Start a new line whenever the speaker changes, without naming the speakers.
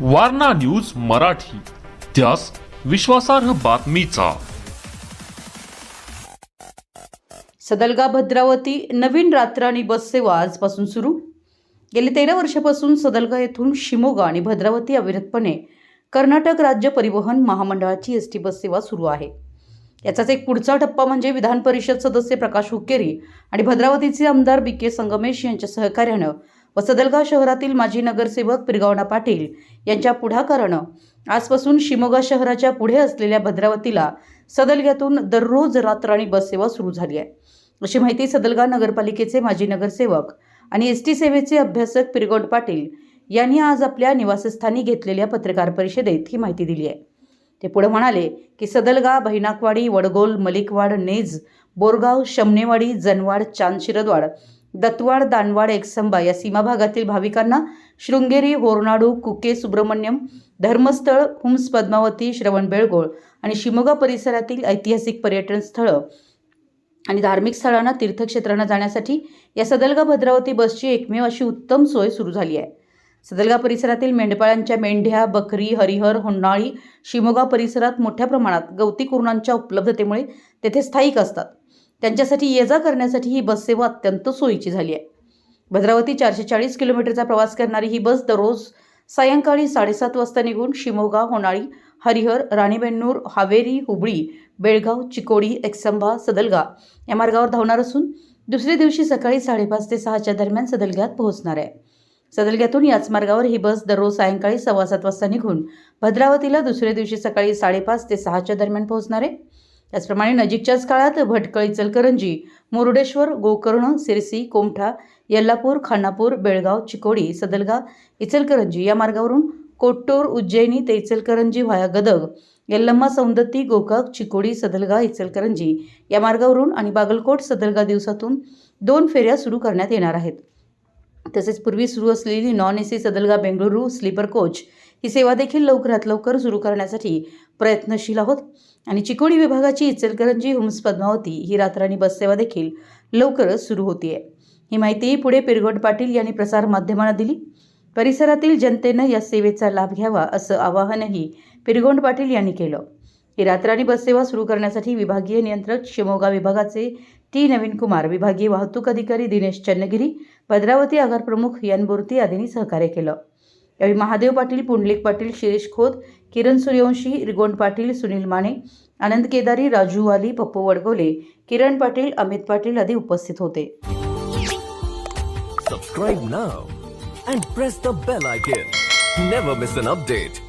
Warna news Marathi. त्यास विश्वासार्ह बातमीचा.
सदलगा भद्रावती नवीन रात्राणी बस सेवा आजपासून सुरू. गेली तेरा वर्षापासून सदलगा येथून शिमोगा आणि भद्रावती अविरतपणे कर्नाटक राज्य परिवहन महामंडळाची एस टी बस सेवा सुरू आहे. याचाच एक पुढचा टप्पा म्हणजे विधान परिषद सदस्य प्रकाश हुक्केरी आणि भद्रावतीचे आमदार बी के संगमेश यांच्या सहकार्यानं व सदलगा शहरातील माजी नगरसेवक पिरगावणा पाटील यांच्या पुढाकारानं आजपासून शिमोगा शहराच्या पुढे असलेल्या भद्रावतीला सदलग्यातून दररोज रात्र बस सेवा सुरू झाली आहे. अशी माहिती सदलगा नगरपालिकेचे माजी नगरसेवक आणि एस टी सेवेचे अभ्यासक पिरगोंड पाटील यांनी आज आपल्या निवासस्थानी घेतलेल्या पत्रकार परिषदेत ही माहिती दिली आहे. ते पुढे म्हणाले की सदलगा बहिनाकवाडी वडगोल मलिकवाड नेज बोरगाव शमनेवाडी जनवाड चांदशिरदवाड दत्वाड दानवाड एकसंबा या सीमाभागातील भाविकांना शृंगेरी होरनाडू कुके सुब्रमण्यम धर्मस्थळ हुम्स पद्मावती श्रवण बेळगोळ आणि शिमोगा परिसरातील ऐतिहासिक पर्यटन स्थळं आणि धार्मिक स्थळांना तीर्थक्षेत्रांना जाण्यासाठी या सदलगा भद्रावती बसची एकमेव अशी उत्तम सोय सुरू झाली आहे. सदलगा परिसरातील मेंढपाळांच्या मेंढ्या बकरी हरिहर होन्नाळी शिमोगा परिसरात मोठ्या प्रमाणात गवती कुरणांच्या उपलब्धतेमुळे तेथे स्थायिक असतात. त्यांच्यासाठी ये जा करण्यासाठी ही बस सेवा अत्यंत सोयीची झाली आहे. भद्रावती चारशे चाळीस किलोमीटरचा प्रवास करणारी ही बस दररोज सायंकाळी साडेसात वाजता निघून शिमोगा होणाळी हरिहर राणीबेन्नूर हावेरी हुबळी बेळगाव चिकोडी एकसंभा सदलगा या मार्गावर धावणार असून दुसऱ्या दिवशी सकाळी साडेपाच ते सहाच्या दरम्यान सदलग्यात पोहोचणार आहे. सदलग्यातून याच मार्गावर ही बस दररोज सायंकाळी सव्वा सात वाजता निघून भद्रावतीला दुसऱ्या दिवशी सकाळी साडेपाच ते सहाच्या दरम्यान पोहोचणार आहे. त्याचप्रमाणे नजीकच्याच काळात भटकळ इचलकरंजी मुरुडेश्वर गोकर्ण सिरसी कोमठा यल्लापूर खानापूर बेळगाव चिकोडी सदलगा इचलकरंजी या मार्गावरून कोट्टूर उज्जैनी ते इचलकरंजी व्हाया गदग यल्लम्मा सौंदत्ती गोकाक चिकोडी सदलगा इचलकरंजी या मार्गावरून आणि बागलकोट सदलगा दिवसातून दोन फेऱ्या सुरू करण्यात येणार आहेत. तसेच पूर्वी सुरू असलेली non A C Sadalga Bengaluru sleeper coach ही सेवा देखील लवकरात लवकर सुरू करण्यासाठी प्रयत्नशील आहोत. आणि चिकोडी विभागाची इचलकरंजी हुम्स पद्मावती ही रात्राणी बससेवा देखील लवकरच सुरू होतीये. ही माहिती पुढे पिरगोट पाटील यांनी प्रसारमाध्यमांना दिली. परिसरातील जनतेनं या सेवेचा लाभ घ्यावा असं आवाहनही पिरगोंड पाटील यांनी केलं. ही रात्राणी बससेवा सुरू करण्यासाठी विभागीय नियंत्रक शिमोगा विभागाचे टी नवीन कुमार विभागीय वाहतूक अधिकारी दिनेश चन्नगिरी भद्रावती आगार प्रमुख यान आदींनी सहकार्य केलं. यावेळी महादेव पाटील पुंडलिक पाटील शिरीष खोत किरण सूर्यवंशी रिगोंड पाटील सुनील माने आनंद केदारी राजू वाली पप्पू वडगोले किरण पाटील अमित पाटील आदी उपस्थित होते.
Subscribe now and press the bell icon never miss an update